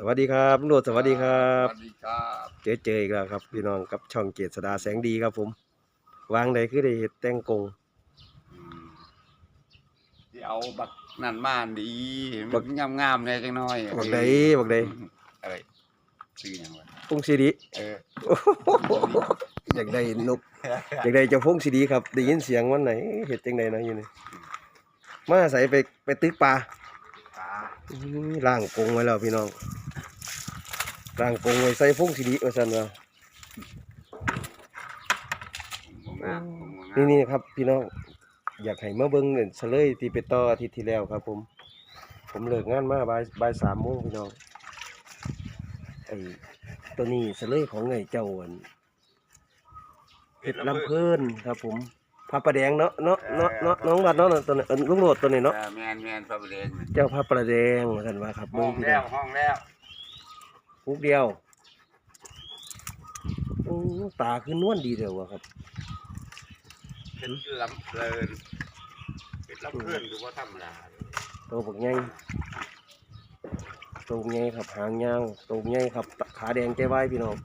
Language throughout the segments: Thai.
สวัสดีครับลุงโรดสวัสดีครับสวัสดีครับเจอเจออีกแล้วครับ พี่น้องกับช่องเกียรติสดาแสงดีครับ ผม วางใดคือได้เฮ็ดแต่งกงอืมที่เอาบักนั่นมาดีบับักกงามงามๆแหน่จังน้อยบักใดบักใดอะไรชื่อหยังวะพงศิริเอออยากได้นกอยากได้เจ้าพงศิริครับได้ยินเสียงวันไหนเฮ็ดจังไดเนาะอยู่นี่มาใส่ไปไปตึกปลาตาอื้อล่างกงไว้แล้วพี่น้อง ล่างกงไว้ใส่พงศิริว่าซั่นว่าผมงามผมงามนี่นี่ครับ พี่น้องอยากให้มาเบิ่งเฉลยที่ไปต่ออาทิตย์ที่แล้วครับ ผม ผมเลิกงานมาบ่ายบ่ายสามโมงพี่น้องไอ้ตัวนี้เฉลยของไอ้เจ้าอันเพชรลำเพิ่นครับ ผมพระประแดงเนาะเนาะเนาะเนาะน้องบัดเนาะตัวนี้เอิ้นลุงโหลดตัวนี้เนาะเออแมนแมนพระประเดงเจ้าพระประแดงว่าซั่นว่าครับห้เบิ่องงพี่แล้น้อวงห้องแล้ว ปุ๊บเดียวอู้ตาคือนวลดีเด้อว่ะครับ เป็นลำเพลินเป็นลำเพลินคือว่าธรรมดาเลยโตบักใหญ่โตบักใหญ่ครับหางยาวโตบักใหญ่ครับตะขาแดงใจไว้พี่น้อง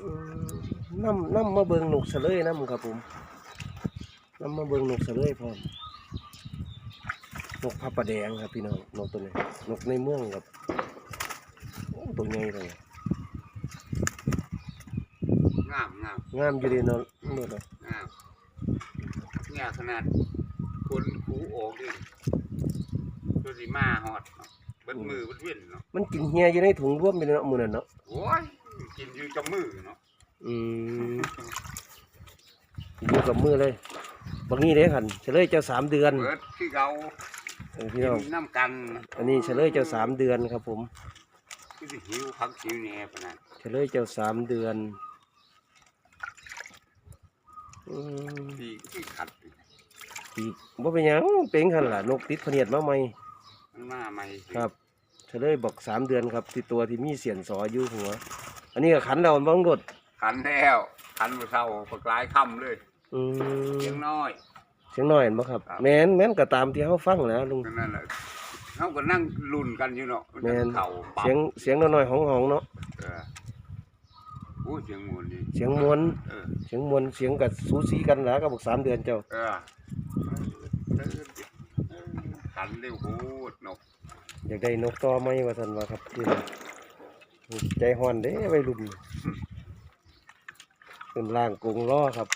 อืมน้ำน้ำมาเบิ่งนกเสลยน้ำครับผมน้ำมาเบิ่งนกเสลยพร้อมนกพระประแดงครับพี่น้องนกตัวนี้นกในเมืองครับโอ้ ตัวใหญ่เลยงามงามงามอยู่ดีเนาะนกเนาะงามเนี่ยขนาดคนคูโอกดิตัวสีมาหอดเนาะเบิดมือเบิดเวียนเนาะมันกินเฮียอยู่ในถุงร่วมไปเนาะมือนั่นเนาะโอ้ยกินอยู่กับมือเนาะอืมอยู่กับมือเลยบางนี้เด้ขันเฉลยเจ้าสามเดือนเบิดคือเราเออพี่กิน้องนน้ำกัน อันนี้เฉลยเจ้าสามเดือนครับผม คือสิหิวพักหิวแหน่ปะนั่นเฉลยเจ้าสามเดือน อืมที่ที่ขัดอีกบ่เป็นหยังเป็นขันล่ะนกติดพะเนียดมาใหม่มันมาใหม่สิครับเฉลยบอกสามเดือนครับที่ตัวที่มีเสียนสออยู่หัว อันนี้ก็ขันเราบ้างรถขันแล้วขันมือเศร้าปกลายค่ำเลยอืมเสียงน้อย เสียงน้อยเห็นบ่ครับ ครับ แม่นแม่นก็ตามที่เขาฟังนะลุง นั่นแหละ เขาก็นั่งลุ่นกันอยู่เนาะแม่น เข่าปั๊เสียงเสียงน้อยๆของหองๆเนาะเออโอ้เสียงมวนดีเสียงมวนเออ เสียงมวนเสียงกับสูสีกันแล้วก็บอกสามเดือนเจ้าเออเออขันเร็วโคตรนกอยากได้นกต่อไหมว่าท่านว่าครับพี่น้องใจฮ้อนเด้ไว้รุ่นเป็นล่างกรงล้อครับ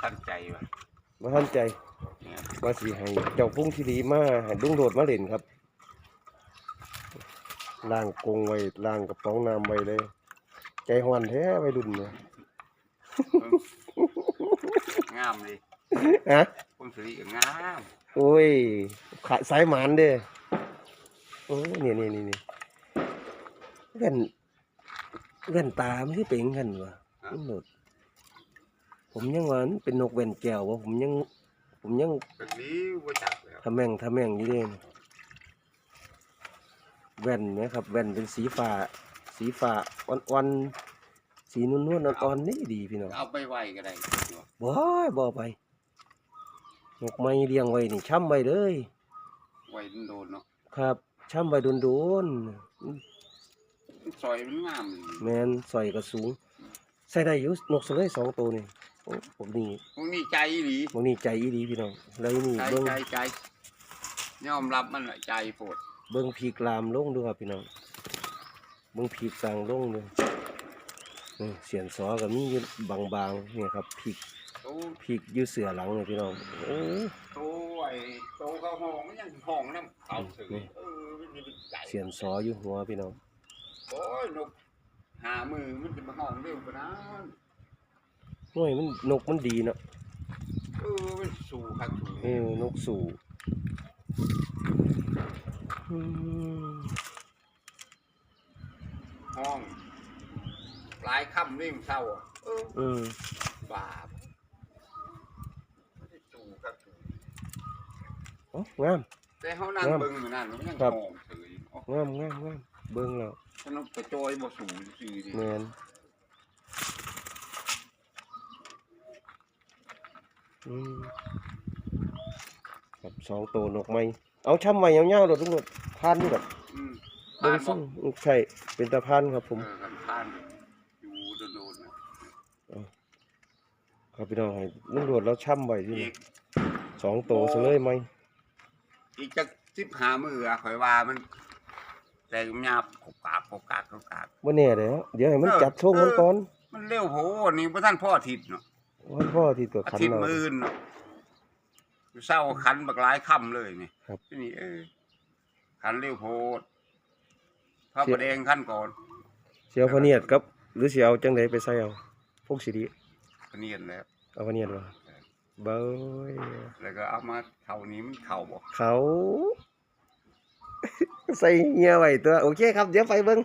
ทันใจว่ะ มาท่านใจเนี่ยมาสีให้เจ้าพุ่งที่ดีมาให้ลุงโดดมาเล่นครับล่างกรงไว้ล่างกระป๋องน้ำไว้เลย ใจฮ้อนแท้ไว้รุ่นเนี่ยงามเลยฮะผมสิริก็งามโอ้ยขายสายหมานเด้โอ้นี่นี่นี่นี่แว่นแว่นตาไม่ใช่เป็นกันวะลุงโดด ผมยังว่ามันเป็นนกแว่นแก้ววะผมยัง ผมยังแบบนี้ว่าจักแล้วทำแม่งทำแม่งอยู่เด้นี่แว่นเนะครับ แว่นเป็นสีฟ้าสีฟ้าอ่อนๆสีนุ่นๆอ่อนๆนี่ดีพี่น้องเอาไปไว้ก็ได้บ่บ่ไปนกไม้เลี้ยงไว้นี่ช้ำไว้เลย ไว้โดนๆเนาะครับช้ำไว้โดนซอยมันงามเลย ๆแมนใส่กระสูงใส่ได้อยู่นกเสลยสองตัวนี่โอ้ ผมนี่พวกนี้ใจหลีผมนี่ใจอีดีพี่น้องเลยนี่ใจเบิ้งใจใจยอมรับมันแหละใจโปรดเบิ้งพีกลามลงดูครับพี่น้องเบิ้งพีกกลางลงดูนี่เสียนซอกับมีอยู่บางๆเนี่ยครับพีกโตพีกอยู่เสือหลังเนี่ยพี่น้องโอ้โตไอ้โตเข้าห้องมันยังห้องน้ำเขาถือนี่เออมันจะเป็นใจเสียนซออยู่หัวพี่น้องโอ้ยนกหามือมันจะมาห้องเร็วกว่านั้น โอ้ยมันนกมันดีเนาะเออมันสู่ครับสู่เออนกสู่อืมห้องหลายค่ำเร่งเศร้าอะเอออืมบาปมันจะสู่ครับสู่โอ้งาม แต่เขานั่งครับเบิ่งอยู่นั่นมันยังครับห้องถืออยู่อ๋องามงามงามเบิ้งแล้วสนุกกระจอยบ่สูงซื่อดิ แมนอืม กับสองตัวนกไม้เอาช้ำไม้ยาวๆโดดทุกโดดพานนี่แบบอืมเบิ่งบ่ซึ่งใช่เป็นตะพานครับผมเออกันทานอยู่โดนๆน่ะครับพี่น้องให้ลุงโดดแล้วช้ำไว้ที่อีนี่กสองตัวซะเลยไหมอีกจัก15มื้ออะข่อยว่ามันแต่งหยาบกกากกกากกกากว่าแน่เลยเดี๋ยวให้มันเออจัดช่วงมันก่อน มันเร็วโหนี่บ่ทันพ่ออาทิตย์เนาะ วันพ่อที่ตัวอาขันทิตย์เรา มื้อเนาะเศร้าคันบักหลายค่ำเลยนี่ครับ ที่นี่เออคันเร็วโพดพระประแดงคันก่อนเสียวพะเนียดครับ หรือเสียวจังไดไปใส่เอาพวกสีดีก็เนียนแล้ว เอาพะเนียดมาเบ้ยแล้วก็เอามาเท่านี้มันเท่าบ่เขา ใส่เงียไว้ตัว โอเคครับ เดี๋ยวไปเบิ้ง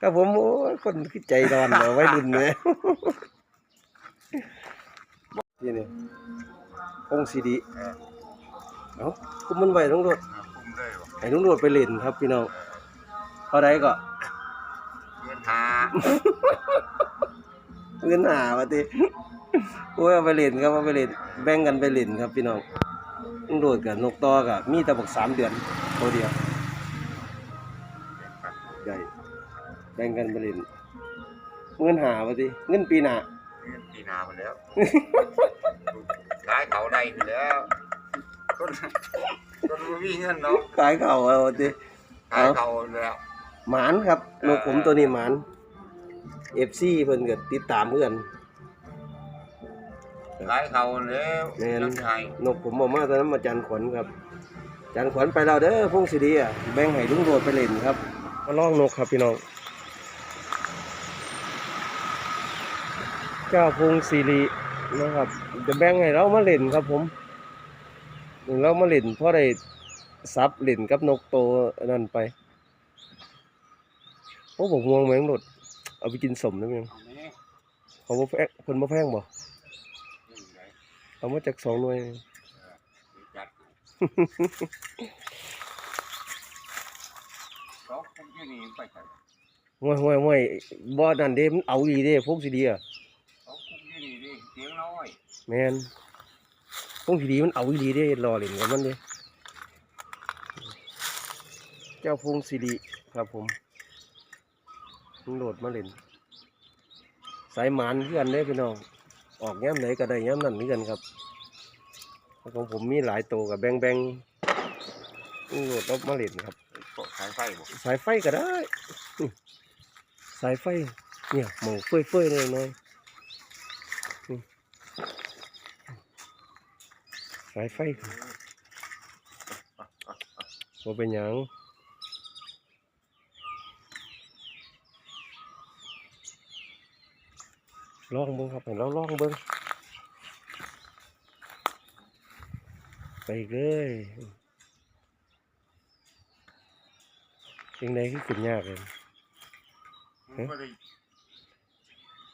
ครับผมโอ้ยคนคือใจร้อนเนาะไว้รุ่นเนี่ย นี่นี่องค์สีดีเออเอ้าคุมมันไว้ลุงโดดเอาคุมเลยบ่ให้ลุงโดดไปเล่นครับพี่น้องเท่าไรก็เงินหาเงินหาวะติโอ้ยเอาไปเล่นครับเอาไปเล่นแบ่งกันไปเล่นครับพี่น้องลุงโดดกับนกตอกับมีแต่บักสามเดือนตัวเดียวใหญ่แบ่งกันไปเล่นเงินหาวะติเงินปีหน้าเงิน ปีหนาไปแล้วขายเขาได้ไปแล้วคนคนบ่มีเงินเนาะขายเขาเอาติขายเขาแล้วหมานครับนกผมตัวนี้หมาน FC เพิ่นก็ติดตามเพื่อนขายเขาแล้วแม่นจะให้นกผมบอกมาตอนนั้นมาจันขวัญครับ จันขวัญไปแล้วเด้อพงศิริอะแบ่งให้ลุงโดดไปเล่นครับมาลองนกครับพี่น้อง เจ้าพงศิรินะครับ จะแบ่งให้เรามาเล่นครับผมเรามาเล่นเพราะได้ซับเล่นกับนกโตนั่นไปโอ้บอกงวงแมงโดดเอาไปกินสมได้ไหมเอาแม่เขาบ่แพงเพิ่นบ่แพงบ่นี่ไงเอามาจากสองหน่วยจัดก็คุมที่นี่ไปกันห่วยห่วยห่วยบ่นั่นเด้มันเอาอีเด้พงศิริอะ เขาคุมที่นี่ดิเสียงน้อยแมนพงศิริมันเอาอีหลีเด้รอเล่นกับมันเด้เจ้าพงศิริครับผมมึงโหลดมาเล่นสายหมานเพื่อนเด้พี่น้องออกย้ำไหนก็ได้ย้ำนั่นเหมือนกันครับของผมมีหลายตัวกับแบงแบงมึงโหลดเอามาเล่นครับเกาะสายไฟบ่สายไฟก็ได้อื้อสายไฟเนี่ยหมองเฟ้ยเฟ้ยๆเลยน้อยอื้อ สายไฟบ่เป็นหยังลองเบิ้งครับให้เราลองเบิ้งไปอีกเลยยังไงคือขึ้นยากเลยมันก็ได้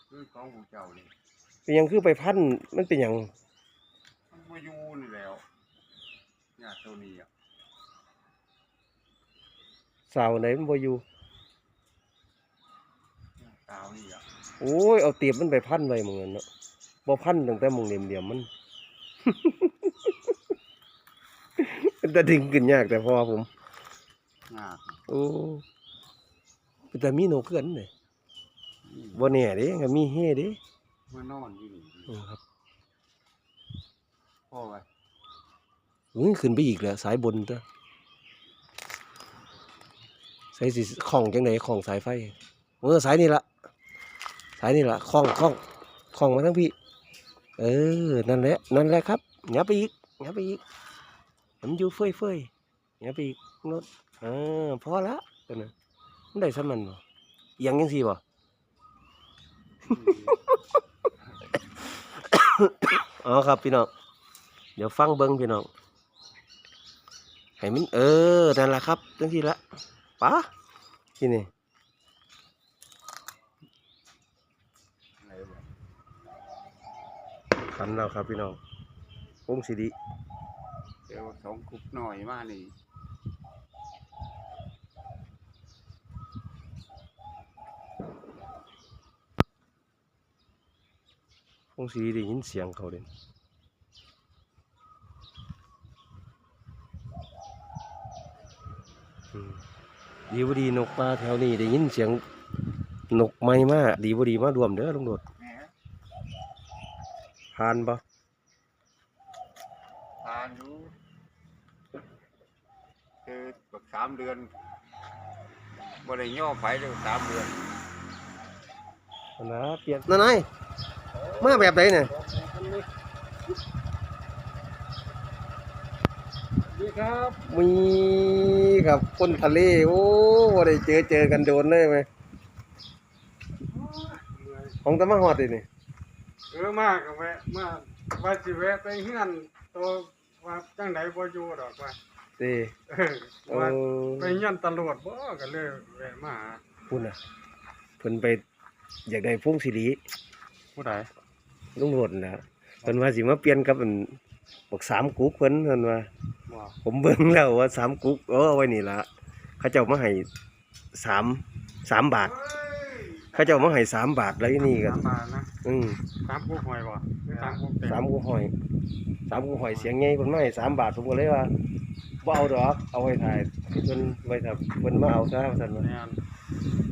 คือของผู้เจ้านี่เป็นหยังคือไปพันมันเป็นหยัง มันมาอยู่นี่แล้วญาติตัวนี้อะสาวไหนมันบ่อยู่ญาติตาวนี่อะโอ้ยเอาเตียบมันไปพันไว้เหมือนกันเนาะบ่พันตั้งแต่หมองเหลี่ยมๆมันเป็นตาดึงขึ้นยากแต่พอผมยากโอ้เป็นแต่มีโนเกินเลยนี่บ่แน่เด้ก็มีเฮเด้มานอนอยู่นี่ อือครับ พ่อไว้อุ้ยขึ้นไปอีกแล้วสายบนเด้อสายสิของจังไดของสายไฟเออสายนี่ละสายนี่ละของของของมาทั้งพี่ เออ นั่นแหละ นั่นแหละครับอย่าไปอีกอย่าไปอีกมันอยู่เฟ้ยเฟ้ยอย่าไปอีกโนดเออพอละตัวนั้นมันได้สำมันบ่เอียงยังสี่บ่อ๋อครับพี่น้อง เดี๋ยวฟังเบิ้งพี่น้องให้มันเออนั่นแหละครับจังทีละปะที่นี่ขันเราครับพี่น้องปุ้งสีดีเดี๋ยวสองกุบหน่อยมากนี่วงสีดียินเสียงเขาเด่ ดีบ่ดีนกป่าแถวนี้ได้ยินเสียงนกไม่มาดีบ่ดีมารวมเด้อลุงโดดแหมผ่านบ่ทานอยู่คือบักสามเดือนบ่ได้ย่อไผเลยสามเดือนเอานะเปลี่ยนนั่นไงมาแบบไหนเนี่ย ดีครับมีครับคนทะเลโอ้บ่ได้เจอเจอกันโดนเลยไหมของตะมาฮอดดินี่เออมากแวะมาว่าสิแวะไปเฮือนตัวว่าจังไดบ่อยู่ดอกว่าเด้เออโอ้ว่าไปเฮือนตำรวจบ่ก็เลยแวะมาหาพุ่นน่ะเพิ่นไปอยากได้พวงสิริผู้ใดลุงโหดนะเพิ่นว่าสิมาเปลี่ยนกับอันบักสามกุ๊กเพิ่นเพิ่นว่าบ่ ผมเบิ่งแล้วว่าสามกุ๊กเออเอาไว้นี่ละเขาเจ้ามาให้สามสามบาท เขาเจ้ามาให้สามบาทแล้วนี่ก็สามบาทนะอืมสามกุ๊กหอยบ่หรือสามกุ๊กเต็มสามกุ๊กหอยสามกุ๊กหอยเสียงใหญ่เพิ่นมาให้สามบาทผมก็เลยว่าบ่เอาดอกเอาไว้ถ่ายเพิ่นไว้ถ้าเพิ่นมาเอาซะว่าซั่นว่าแม่น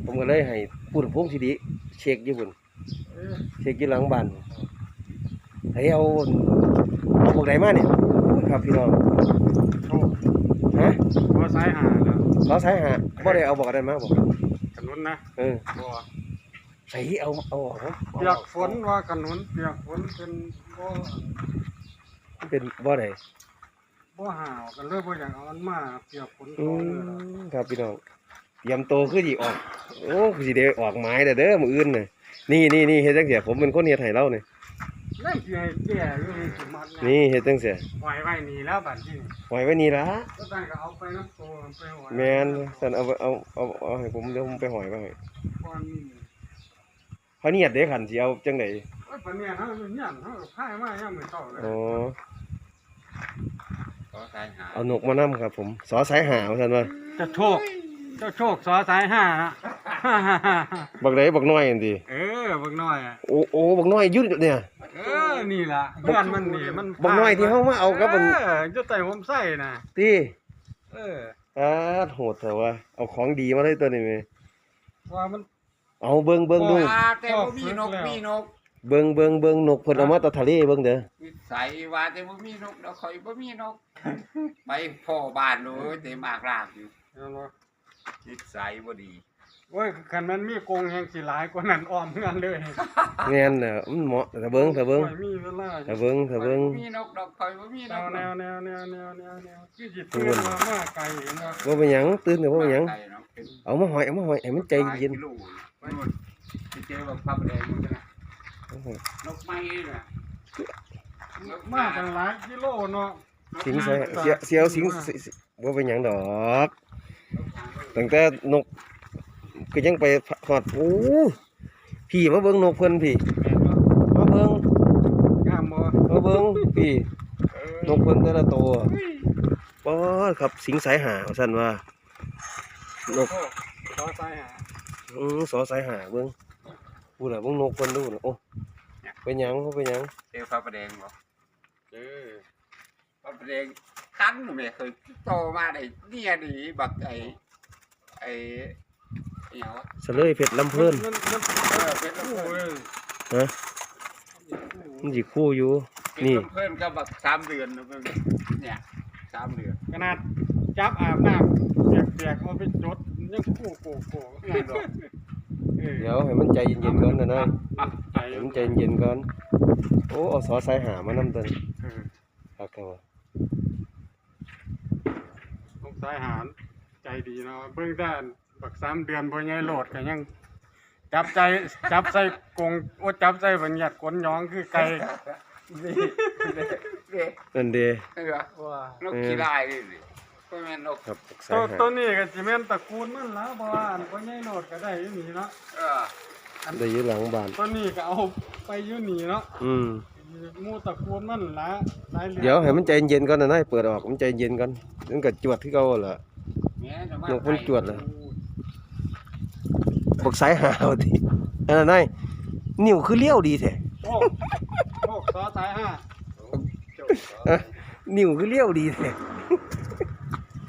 ผมก็เลยให้พูดพวงสิริเช็คอยู่พุ่นเออเช็คอยู่หลังบ้านให้เอาเอาพวกใดมาเนี่ย ครับพี่น้องโชคฮะบ่สายหาแล้วเขาใช้หาบ่ได้เอาบอกอะไรมาบอกขนุนนะเออบ่ใส่เอาเอาออกนะเปียกฝนว่าขนุนเปียกฝนเป็นบ่มันเป็นบ่ได้บ่หาวกันเลยบ่อยากเอามันมาเปียกฝนอืก่อนเลยล่ะมครับพี่น้องยำโตคือสิออก โอ้คือสิได้ออกไม้เด้อเด้อมื้ออื่นน่ะนี่นี่นี่เฮ็ดจังซี่ผมเป็นคนเฮ็ดให้เราเนี่ย นั่นสิให้แก่อยู่นี่สิมันเยนี่เฮ็ดจังซี่ปล่อยไว้นี่แล้วบัดนี้ปล่อยไว้นี่ล่ะก็ตั้งก็เอาไปน้ำโตไปหอยแม่นซั่นเอาไว้เอาเอาเอาให้ผมเดี๋ยวผมไปหอยไว้ให้ก่อนนี่เขาเนียดเด้คันสิเอาจังได๋โอ้ยปานเนี้ยเฮาอยู่ยันเฮาก็พายมายังมื้อเช้าเลยอ๋อขอทานหาเอานกมานํครับผมสอสายหาว่าซั่นว่าเจะโชคเจ้าโชคสอสายห้านะบักใดบักน้อยอันติเออบักน้อยอะโอ้โอ้บักน้อยอยู่เนี่ยเออนี่ล่ะเพื่อนมันนี่มันบักน้อยที่เฮามาเอากับมันเอออยู่ใต้ผมใส่น่ะติเอออาดโหดแต่ว่าเอาของดีมาเลยตัวนี้แม่ว่ามันเอาเบิ่งเบิ่งดูว่าแต่บ่มีนกมีนกเบิ่งเบิ่งเบิ่งนกเพิ่นเอามาแตะทะเลเบิ่งเด้อนิสัยว่าแต่บ่มีนกดอกข่อยบ่มีนก ไปพ่อบ้านเลยแต่มากรากอยู่เห็นบ่นิสัยบ่ดี โอ้ยคันมันมีกรงแห่งสิหลายกว่านั้นอ้อมเฮือนเลยแม่นน่ะมันเหมาะแต่เบิ่งแต่เบิ่งโอ้ยมีเวลาอยู่แต่เบิ่งแต่เบิ่งข่อยบ่มีนกดอกข่อยบ่มีแนนกวดแนอกวแนวแนวแนวแนวแนวคือจิตเตือนมามาไกลเห็นบ่บ่เป็นหยังตื่นก็บ่เป็นหยังไก่เนาะเป็นเอามาหอยเอามาหอยให้มันใจเย็นหลากิโลไปนู่นไปเจอแบบพระประแดงนู่นนะนกไม้นี่น่ะนกมาตั้งหลายกิโลเนาะสิงใส่เสียเสียวสิงสิสิบ่เป็นหยังดอกตั้งแต่นก ก็ยังไปฮอดโอ้พี่มาเบิ่งนกเพิ่นพี่มาเบิ่งงามบ่มาเบิ่งพี่เออนกเพิ่นแต่ละตัวปอดครับสิงสายหาว่าซั่นว่านกโอ้ขอใส่หาอือสอสายหาเบิ่งพูดล่ะเบิ่งนกเพิ่นดูน่ะโอ้เป็นหยังเขาเป็นหยังเจอพระประแดงบ่เออพระประแดงคันแม่เคยโตมาได้เนี่ยดีบักไอ้ไอ้ เหี่ยวเสลยเพชรลำเพิ่นมันมันเออเป็นคู่ลำเพิ่นเลยฮะมันสิคู่อยู่เป็นนี่ลำเพิ่นก็บักสามเดือนนะเพิ่นเนี่ยสามเดือนขนาดจับอาบน้ำเปียกๆเอาไปจดยังคู่โกโก้งานดอกเออเดี๋ยวให้มันใจเย็นๆก่อนนะนายอะใจให้มันใจเย็นๆก่อนโอ้เอาสอสายหามานำตัวนี้เออครับครับว่าสงสายหารใจดีเนาะเบิ่งด้าน บักสามเดือนบ่ใหญ่โหลดก็ยัง จับใจจับใส่กรงโอ้จับใส่บัญญัติกลย้องคือไก่นี่นี่นี่นั่นเด้เออว้านกขี้ลายนี่สิก็แม่นนกครับสาตัวยหา ตัวนี้ก็สิแม่นตระกูลมันละบ่ว่าอันบ่ใหญ่โหลดก็ได้อยู่นี่เนาะเออได้อยู่หลังบ้าน ตัวนี้ก็เอาไปอยู่นี่เนาะอืม หมู่ตระกูลมันละหลายเหลืองเดี๋ยวให้มันใจเย็นก่อนนะนายเปิดออกมันใจเย็นก่อนมันก็จวดที่เก่าล่ะแม่จะมานกมันจวดเลย บักสายหาวดิอันนั้นนายนิ้วคือเลี้ยวดีแท้โอ้ต่อสายห้าอะนิ้วคือเลี้ยวดีแท้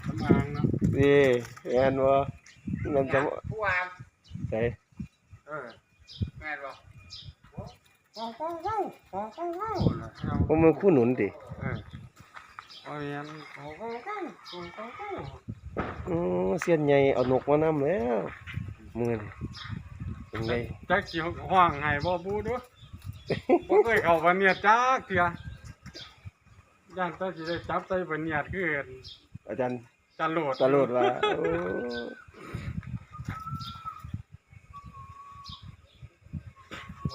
สำอางเนาะนี่แม่นบ่นั่นจะผู้วางใส่เออแม่นบ่ว้าวว้าวว้าวว้าวว้าวว้าวน่ะเอาบ่มันคู่หนุนติเออเอาอย่างนั้นว้าวว้าวว้าวว้าวว้าวอือเสียนใหญ่เอานกมานํแล้ว มื้อนี้เป็นไงจักสิห้องให้บ่บูดูบ่เคยเข้าบันเนียดจักเทื่อย่านแตาสิได้จับใส่บันเนียดคืออาจารย์จะโหลดตลอดว่าโอ้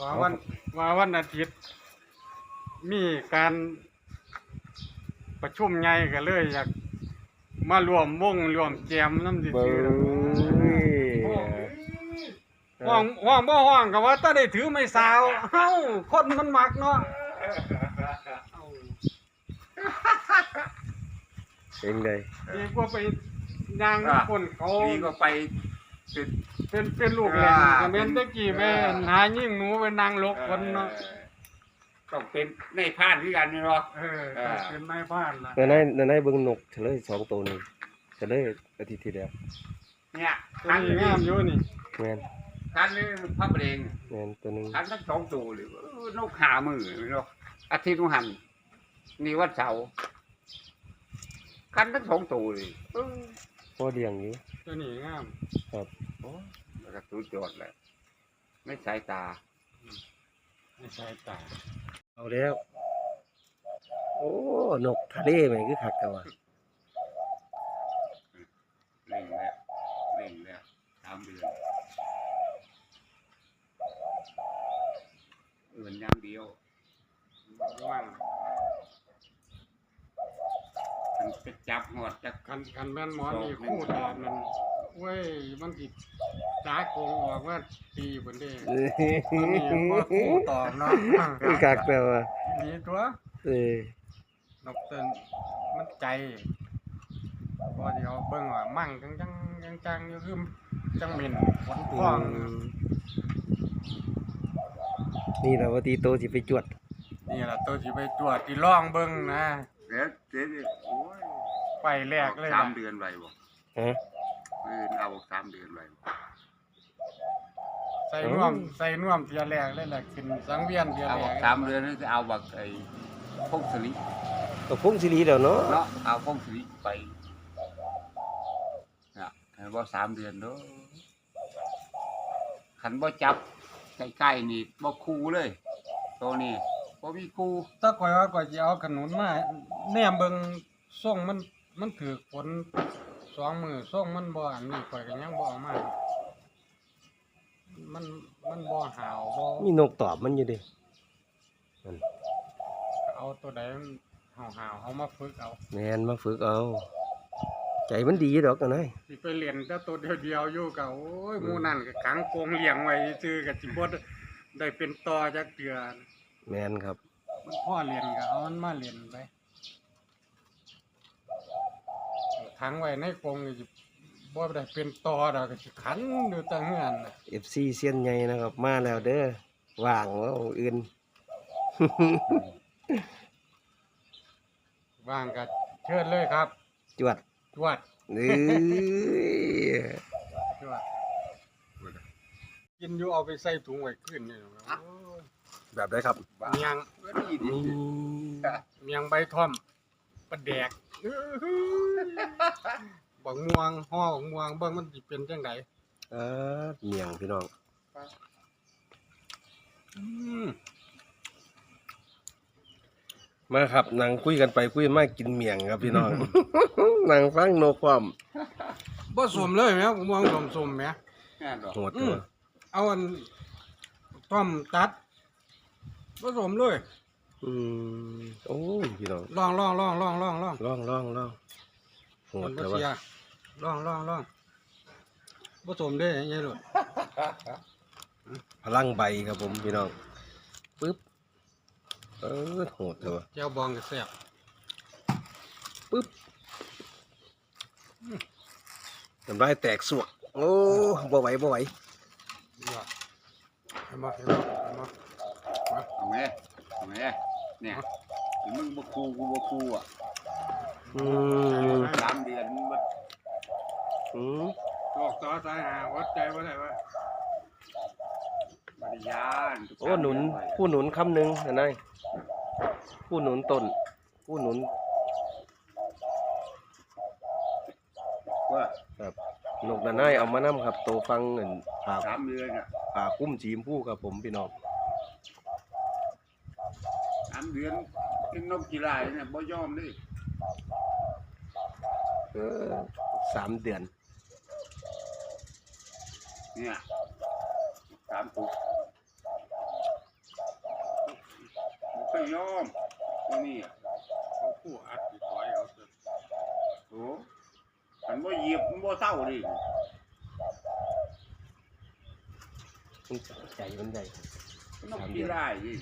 ว่าวันว่าวันอาทิตย์ มีการประชุมใหญ่ก็เลยอยากมารวมวงรวมแจมน้ำเบิ่ซื่อๆง ห้องห้องบ่ห้องก็ว่าถ้าได้ถือไม่สาวเอ้าคนมันมักเนาะเป็นไงดีกว่าไปย่างน้ำคนเขาดีก็ไปติดเป็นเป็นลูกแหลนก็แม่นแตะกี้แม่นหายิ่งหนูไปนางลกคนเนาะต้องเป็นในพานคือกันนี่เนาะเออเออเป็นนายบ้านล่ะนั่นนายนั่นนายเบิ่งนกเฉลยสองตัวนี่เฉลยอาทิตย์ที่แล้วเนี่ยตัวคันนี้นี้งามอยู่นี่แม่น คันนี้พระเบรงแม่นตัวหนึงคันทั้งสองตัวเลยเออนกหามือเนาะอาทิตย์นุหันนี่วันเสาร์คันทั้งสองตัวเลยเออพอเลี้ยงอยู่ตัวนี้งามครับโอ้แล้วก็สุดยอดเลยไม่สายตา ในสายตาเอาแล้ว โอ้นกทะเลแม่งคือคักแต่ว่าเล่งแล้วเล่งแล้วสามเดือนเอื่นอย่างเดียว ว่าง มัน จะจับหอดจักคันคันแม่นหมอนี่คู่ตอบมันเว้ยมันสิจ้าโกงออกว่าตีบนเด้ตัวนี้บ่คู่ตอบเนาะคือคักแต่ว่านี่ตัวเอ้ยนกเต้นมันใจพอเดี๋ยวเบิ่งว่ามั่งจังจังจังจังอยู่คือจังเหม็นขนพองอืมนี่แหละว่าตีโตสิไปจวด นี่ล่ะตัวสิไปตรวจที่ร่องเบิ่งนะเดี๋ยวเดี๋ยวเดี๋ยวโอ้ย ไปแรกเลยสามล่ะเดือนไว้บ่ฮะ เอื่นเอาสามเดือนไว้บ่ใส่น่วมใส่น่วมเทียแรกเลยแหละขึ้นสังเวียนเทียเอาแรกสามเดือนนี่จะเอาบักไอ้พงศลิก็พงศิริแล้วเนาะเนาะเอาพงศลิไปนะให้บ่สามเดือนเด้อขันบ่จับใกล้ๆนี่บ่คูเลยตัวนี้บ่มีคู ถ้าข่อยว่าข่อยสิเอาขนุนมาแหนมเบิ่งส่งมัน มันถือฝนสองมือส่งมันบ่อันนี้ข่อยก็ยังบ่เอามามันมันบ่หาวบ่มีนกตอบมันอยู่เดิเอาตัวใดมันหาวๆเอามาฝึกเอาแม่นมาฝึกเอา ใจมันดีดอกกันนายสิไปเรียนแต่ตัวเดียวๆอยู่ก็โอ้ยหมู่นั่นก็ขังกรงเลี้ยงไว้ซื่อๆก็สิบ่ได้เป็นต่อจักเดือนแม่นครับ มันพ่อเรียนก็เอามันมาเรียนไป ขังไว้ในกรงก็สิบ่ได้เป็นต่อดอกก็สิขันอยู่แตั้งเฮือนน่ะ FC เซียนใหญ่นะครับ มาแล้วเด้อว่างว่าองอื่น ว่างก็เชิญเลยครับจวดจวดเอ้ยจวดกินอยู่เอาไปใส่ถุงไว้ขึ้นนี่โอ้ยแบบได้ครับ เมียงก็ดีดีนี่เมียงใบท่อม ปลาแดกอื้อหือบักม่วงห่อบักม่วงเบิ่งมันสิเป็นจังไดเออเมียงพี่น้องอืมมาครับนั่งคุยกันไปคุยมากินเมียงครับพี่น้องนั่งฟังโนความบ่สมเลยแหมบักม่วงสมๆแหมแน่นอนโหดอืตัมวเอาอันท่อมตัดบ่สมเลย อืมโอ้ยพี่น้องลองลองลองลองลองลองลองลองลองโหมัดนบ่แต่เสียว่า ลองลองลองบ่สมเด้ยายโลดพลังใบครับผมพี่น้องปึ๊บเออโหดแต่ว่าแจ่วบองก็แซ่บปึ๊บน้ำลายแตกสวกโอ้บ่ไหวบ่ไหวยอดเห็นบ่เห็นบ่เห็นบ่ เอาไหมเอาไหม เนี่ยมึงบ่คูกูบ่คูอะอืมสามเดือนมึงบ่อืมโรคต่อสายหาวัดใจว่าได้ว่าบริยานโอ้หนุนผู้หนุนคำหนึ่งนะนายผู้หนุนต้นผู้หนุนว่าครับนกนะนายเอามานํครับ โตฟังเงินผ่าสามเดือนอะผ่าคุ้มจีมผู้ครับผมพี่น้องสาม เดือนกินนกกีฬาเนี่ยบ่ยอมเลยเออสามเดือน เนี่ยสามปุกบ่เคยยอมตัวนี้อะเขาผู้อัดถอยเอาเถอะโอ้มันบ่เหยียบมันบ่เศร้าดิมันใจมันใหญ่นกกีฬาดิ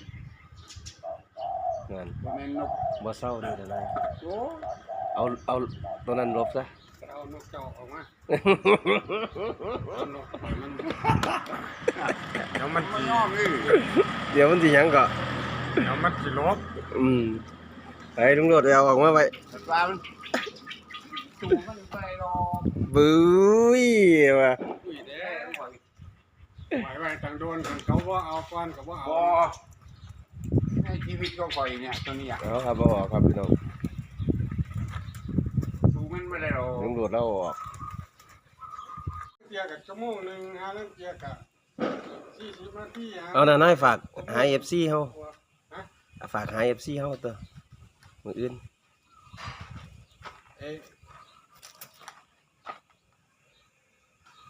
งานบ่แม่นนกบ่เศร้าเลยนะนายโอ้เอาเอาตัวนั้นลบซะเอานกเจ้าออกมาเอานกปล่อยมันเดี๋ยวมันบ่สิยอมเลยเดี๋ยวมันสิหยังก็เดี๋ยวมันสิลบอืมไปลุงโดดไปเอาออกมาไว้มันว่ามันจูมันไปรอบื้ยว่ะอุ้ยเด้ไหวไหวต่างโดนกันเขาว่าเอาก้อนกับว่าเอาบ่ ในชีวิตก็ข่อยเนี่ยตัวเนี้ยเอาครับเอาออกครับพี่น้องจูมันไม่ได้หรอกลุงโดดเราเอาออกเกียกับชั่วโมงหนึ่งฮะแล้วเกียกับสี่สิบนาทีฮะเอาน่ะนายฝากหา FC เฮาฮะฝากหา FC เฮาตัวมื้ออื่นเอ้ย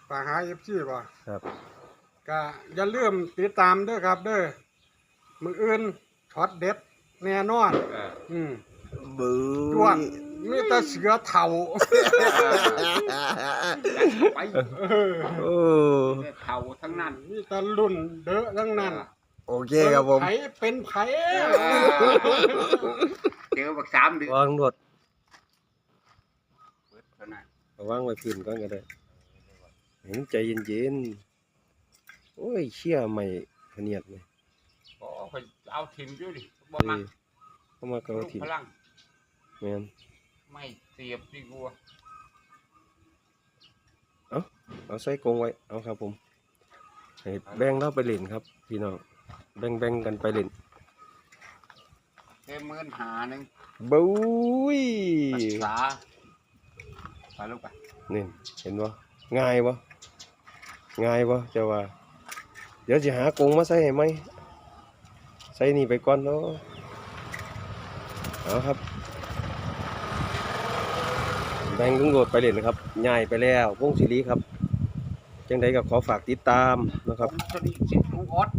ฝากหาเอฟซีป่ะครับ ก็อย่าลืมติดตามเด้อครับเด้อมืออื่น ช็อตเด็ดแน่นอน เอออืมบื้ด้วนมีแต่เสือเถ่าไปเออโอ้เนี่ยเท่าทั้งนั้นมีแต่รุ่นเด้อทั้งนั้นโอเคครับผมไผเป็นไผเจอบักสามเดือนวางโดดเท่านั้นเอาวางไว้พื้นก่อนก็ได้เห็นใจเย็นๆโอ้ยเชี่ยใหม่พะเนียดเลย บ่ข่อยเอาทิมอยู่ดิบ่เอ้มักยเข้ามาเกาลูกถิ่นพลังแม่นไม่เสียบดีกว่าเอาใส่กรงไว้ เอาครับผมให้แบ่งเราไปเล่นครับ พี่น้อง แบ่งแบ่งกันไปเล่นเต็มหมื่นหาหนึงบุ้ยรักษาไปลูกไปนี่เห็นบ่ง่ายบ่ง่ายบ่เจ้าว่า เดี๋ยวสิหากรงมาใส่ให้ไหม ใส่นี่ไปก่อนเนาะเอาครับแบ่งลุงโดดไปเล่นนะครับย้ายไปแล้ววงศิริครับ จังใดก็ขอฝากติดตามนะครับผมสนิทสิทธิ์ของออส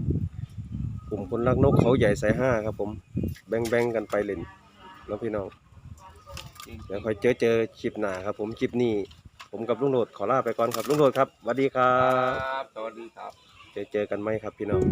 กลุ่มคนรักนกเขาใหญ่สายห้าครับ ผม แบ่งแบ่งกันไปเล่นแล้วพี่น้องจริงๆเดี๋ยวค่อยเจอเจอคลิปหน้าครับ ผมคลิปนี้ ผมกับลุงโดดขอลาไปก่อนครับลุงโดดครับสวัสดีครัครับ บสวัสดีครับ เจอเจอกันไหมครับพี่น้อง